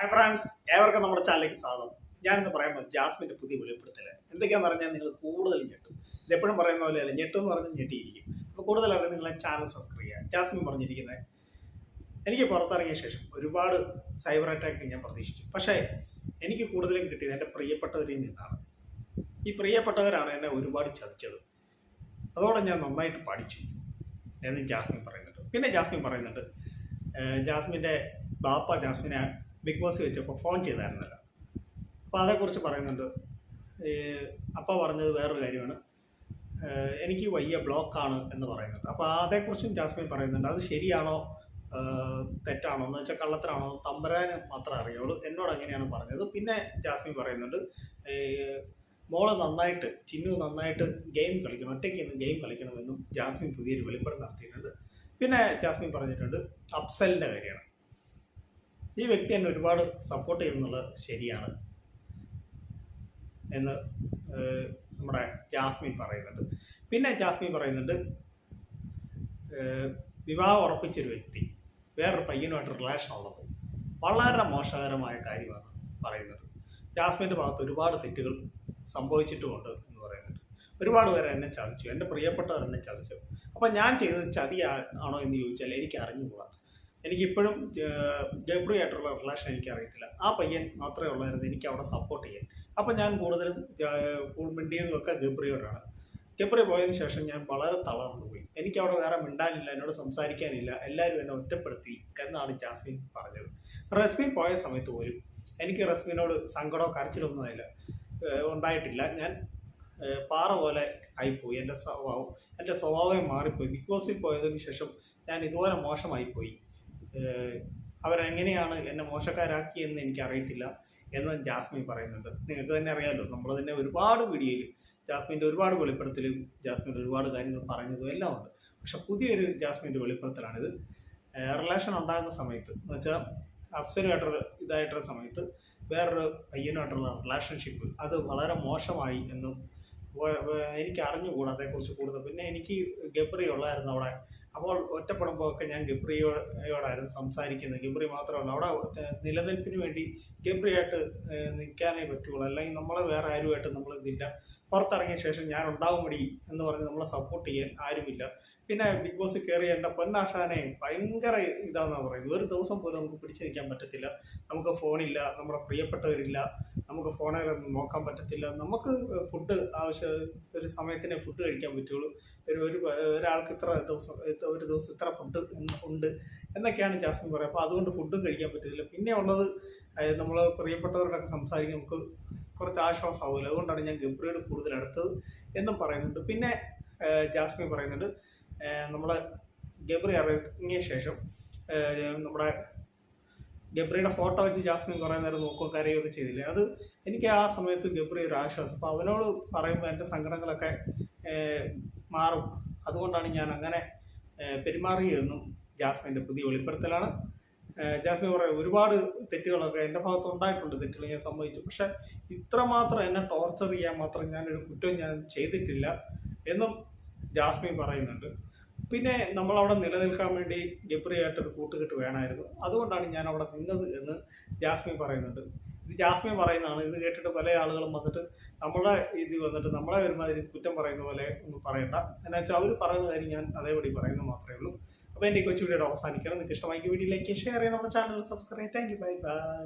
Hi friends ഏവർക്കും നമ്മുടെ ചാനലിലേക്ക് സ്വാഗതം. ഞാനിന്ന് പറയുമ്പോൾ ജാസ്മിന്റെ പുതിയ വെളിപ്പെടുത്തൽ എന്തൊക്കെയാണെന്ന് പറഞ്ഞാൽ നിങ്ങൾ കൂടുതൽ ഞെട്ടും. ഇത് എപ്പോഴും പറയുന്ന പോലെയല്ല ഞെട്ടും എന്ന് പറഞ്ഞാൽ ഞെട്ടിയിരിക്കും. അപ്പോൾ കൂടുതൽ നിങ്ങളെ ചാനൽ സബ്സ്ക്രൈബ് ചെയ്യുക. ജാസ്മിൻ പറഞ്ഞിരിക്കുന്നത് എനിക്ക് പുറത്തിറങ്ങിയ ശേഷം ഒരുപാട് സൈബർ അറ്റാക്ക് ഞാൻ പ്രതീക്ഷിച്ചു. പക്ഷേ എനിക്ക് കൂടുതലും കിട്ടിയത് എന്റെ പ്രിയപ്പെട്ടവരിൽ നിന്നാണ്. ഈ പ്രിയപ്പെട്ടവരാണ് എന്നെ ഒരുപാട് ചതിച്ചത്. അതോടെ ഞാൻ നന്നായിട്ട് പഠിച്ചു എന്ന് ജാസ്മിൻ പറയുന്നുണ്ട്. പിന്നെ ജാസ്മിൻ പറയുന്നുണ്ട് ജാസ്മിന്റെ ബാപ്പ ജാസ്മിനെ ബിഗ് ബോസ് വെച്ചപ്പോൾ ഫോൺ ചെയ്തായിരുന്നല്ലോ. അപ്പോൾ അതേക്കുറിച്ച് പറയുന്നുണ്ട്. അപ്പ പറഞ്ഞത് വേറൊരു കാര്യമാണ്. എനിക്ക് വയ്യ ബ്ലോക്കാണ് എന്ന് പറയുന്നുണ്ട് അപ്പോൾ അതേക്കുറിച്ചും ജാസ്മിൻ പറയുന്നുണ്ട്. അത് ശരിയാണോ? തെറ്റാണോ? എന്ന് വെച്ചാൽ കള്ളത്തരാണോ? തമ്പരാന് മാത്രമേ അറിയുള്ളൂ. എന്നോട് അങ്ങനെയാണ് പറഞ്ഞത്. പിന്നെ ജാസ്മിൻ പറയുന്നുണ്ട് മോളെ നന്നായിട്ട് ചിന്നു നന്നായിട്ട് ഗെയിം കളിക്കണം ഒറ്റയ്ക്ക് ഇന്ന് ഗെയിം കളിക്കണമെന്നും ജാസ്മിൻ പുതിയൊരു വെളിപ്പെടുത്തൽ നടത്തിയിട്ടുണ്ട്. പിന്നെ ജാസ്മിൻ പറഞ്ഞിട്ടുണ്ട് അപ്സലിന്റെ കാര്യമാണ്. ഈ വ്യക്തി എന്നെ ഒരുപാട് സപ്പോർട്ട് ചെയ്യുന്നുള്ളത് ശരിയാണ്. എന്ന് നമ്മുടെ ജാസ്മിൻ പറയുന്നുണ്ട്. പിന്നെ ജാസ്മിൻ പറയുന്നുണ്ട് വിവാഹം ഉറപ്പിച്ചൊരു വ്യക്തി വേറൊരു പയ്യനുമായിട്ട് റിലേഷൻ ഉള്ളത് വളരെ മോശകരമായ കാര്യമാണ് പറയുന്നത്. ജാസ്മിന്റെ ഭാഗത്ത് ഒരുപാട് തെറ്റുകൾ സംഭവിച്ചിട്ടുമുണ്ട് എന്ന് പറയുന്നുണ്ട്. ഒരുപാട് പേരെ എന്നെ ചതിച്ചു എന്റെ പ്രിയപ്പെട്ടവർ എന്നെ ചതിച്ചു. അപ്പം ഞാൻ ചെയ്തത് ചതിയാണോ എന്ന് ചോദിച്ചാൽ എനിക്ക് അറിഞ്ഞുകൂടാ. എനിക്കിപ്പോഴും ഗബ്രി ആയിട്ടുള്ള റിലേഷൻ എനിക്കറിയത്തില്ല. ആ പയ്യൻ മാത്രമേ ഉള്ളായിരുന്നു എനിക്ക് അവിടെ സപ്പോർട്ട് ചെയ്യാൻ. അപ്പം ഞാൻ കൂടുതലും മിണ്ടിയതൊക്കെ ഗബ്രിയോടാണ്. ഗബ്രി പോയതിന് ശേഷം ഞാൻ വളരെ തളർന്നു പോയി. എനിക്ക് അവിടെ വേറെ മിണ്ടാനില്ല എന്നോട് സംസാരിക്കാനില്ല എല്ലാവരും എന്നെ ഒറ്റപ്പെടുത്തി എന്നാണ് ജാസ്മിൻ പറഞ്ഞത്. റസ്മിൻ പോയ സമയത്ത് പോലും എനിക്ക് റസ്മിനോട് സങ്കടമോ കരച്ചിലൊന്നും ആയില്ല ഉണ്ടായിട്ടില്ല. ഞാൻ പാറ പോലെ ആയിപ്പോയി. എന്റെ സ്വഭാവം എന്റെ സ്വഭാവം മാറിപ്പോയി. ബിഗ് ബോസിൽ പോയതിന് ശേഷം ഞാൻ ഇതുപോലെ മോശമായിപ്പോയി. അവരെങ്ങനെയാണ് എന്നെ മോശക്കാരാക്കിയെന്ന് എനിക്കറിയത്തില്ല എന്ന് ജാസ്മിൻ പറയുന്നുണ്ട്. നിങ്ങൾക്ക് തന്നെ അറിയാമല്ലോ നമ്മൾ തന്നെ ഒരുപാട് വീഡിയോയിൽ ജാസ്മിന്റെ ഒരുപാട് വെളിപ്പെടുത്തലും ജാസ്മിന്റെ ഒരുപാട് കാര്യങ്ങൾ പറഞ്ഞതും എല്ലാം ഉണ്ട്. പക്ഷെ പുതിയൊരു ജാസ്മിന്റെ വെളിപ്പെടുത്തലാണിത്. റിലേഷൻ ഉണ്ടാകുന്ന സമയത്ത് എന്ന് വെച്ചാൽ അഫ്സലുമായിട്ടുള്ള ഇതായിട്ടുള്ള സമയത്ത് വേറൊരു പയ്യനുമായിട്ടുള്ള റിലേഷൻഷിപ്പ് അത് വളരെ മോശമായി എന്നും എനിക്ക് അറിഞ്ഞുകൂടാ അതേക്കുറിച്ച് കൂടുതൽ. പിന്നെ എനിക്ക് ഗബ്രി ഉള്ളായിരുന്നു അവിടെ. അപ്പോൾ ഒറ്റപ്പെടുമ്പോൾ ഒക്കെ ഞാൻ ഗബ്രിയോടായിരുന്നു സംസാരിക്കുന്നത്. ഗബ്രി മാത്രമല്ല അവിടെ നിലനിൽപ്പിന് വേണ്ടി ഗബ്രിയായിട്ട് നിൽക്കാനേ പറ്റുള്ളൂ. അല്ലെങ്കിൽ നമ്മളെ വേറെ ആരുമായിട്ട് നമ്മൾ ഇതില്ല പുറത്തിറങ്ങിയ ശേഷം ഞാൻ ഉണ്ടാവും കൂടി എന്ന് പറഞ്ഞ് നമ്മളെ സപ്പോർട്ട് ചെയ്യാൻ ആരുമില്ല. പിന്നെ ബിഗ് ബോസ് കയറിയ എന്റെ പൊന്നാശാനെ ഭയങ്കര ഇതാണെന്നാണ് പറയുന്നത്. ഒരു ദിവസം പോലും നമുക്ക് പിടിച്ചു നിൽക്കാൻ പറ്റത്തില്ല. നമുക്ക് ഫോണില്ല നമ്മുടെ പ്രിയപ്പെട്ടവരില്ല നമുക്ക് ഫോണിലൊന്നും നോക്കാൻ പറ്റത്തില്ല. നമുക്ക് ഫുഡ് ആവശ്യം ഒരു സമയത്തിനെ ഫുഡ് കഴിക്കാൻ പറ്റുള്ളൂ. ഒരു ഒരു ഒരാൾക്ക് ഇത്ര ദിവസം ഒരു ദിവസം ഇത്ര ഫുഡ് ഉണ്ട് എന്നൊക്കെയാണ് ജാസ്മിൻ പറയുക. അപ്പോൾ അതുകൊണ്ട് ഫുഡും കഴിക്കാൻ പറ്റത്തില്ല. പിന്നെ ഉള്ളത് നമ്മൾ പ്രിയപ്പെട്ടവരോടൊക്കെ സംസാരിക്കാൻ നമുക്ക് കുറച്ച് ആശ്വാസമാവില്ല അതുകൊണ്ടാണ് ഞാൻ ഗബ്രിയോട് കൂടുതൽ അടുത്തത് എന്നും പറയുന്നുണ്ട്. പിന്നെ ജാസ്മി പറയുന്നുണ്ട് നമ്മൾ ഗബ്രി ഇറങ്ങിയ ശേഷം നമ്മുടെ ഗബ്രിയുടെ ഫോട്ടോ വെച്ച് ജാസ്മിൻ കുറേ നേരം നോക്കുകയും കരയുകയൊക്കെ ചെയ്തില്ലേ? അത് എനിക്ക് ആ സമയത്ത് ഗബ്രി ഒരു ആശ്വാസം. അപ്പോൾ അവനോട് പറയുമ്പോൾ എന്റെ സങ്കടങ്ങളൊക്കെ മാറും. അതുകൊണ്ടാണ് ഞാൻ അങ്ങനെ പെരുമാറിയതെന്നും ജാസ്മിന്റെ പുതിയ വെളിപ്പെടുത്തലാണ്. ഏഹ്, ജാസ്മിൻ പറയും ഒരുപാട് തെറ്റുകളൊക്കെ എന്റെ ഭാഗത്ത് ഉണ്ടായിട്ടുണ്ട് തെറ്റുകൾ ഞാൻ സമ്മതിച്ചു. പക്ഷെ ഇത്രമാത്രം എന്നെ ടോർച്ചർ ചെയ്യാൻ മാത്രം ഞാനൊരു കുറ്റം ഞാൻ ചെയ്തിട്ടില്ല എന്നും ജാസ്മി പറയുന്നുണ്ട്. പിന്നെ നമ്മൾ അവിടെ നിലനിൽക്കാൻ വേണ്ടി ഗബ്രിയായിട്ടൊരു കൂട്ടുകെട്ട് വേണമായിരുന്നു. അതുകൊണ്ടാണ് ഞാൻ അവിടെ നിന്നത് എന്ന് ജാസ്മി പറയുന്നുണ്ട്. ഇത് ജാസ്മി പറയുന്നതാണ്. ഇത് കേട്ടിട്ട് പല ആളുകളും വന്നിട്ട് നമ്മളെ ഇത് വന്നിട്ട് നമ്മളെ ഒരുമാതിരി കുറ്റം പറയുന്ന പോലെ ഒന്നും പറയണ്ട. എന്നുവെച്ചാൽ അവർ പറയുന്ന കാര്യം ഞാൻ അതേപടി പറയുന്നത് മാത്രമേ ഉള്ളൂ. അപ്പോൾ എന്റെ ഈ കൊച്ചു വീഡിയോ അവസാനിക്കണം. നിങ്ങൾക്ക് ഇഷ്ടമായി വീഡിയോ ലൈക്ക് ഷെയർ നമ്മുടെ channel subscribe thank you bye bye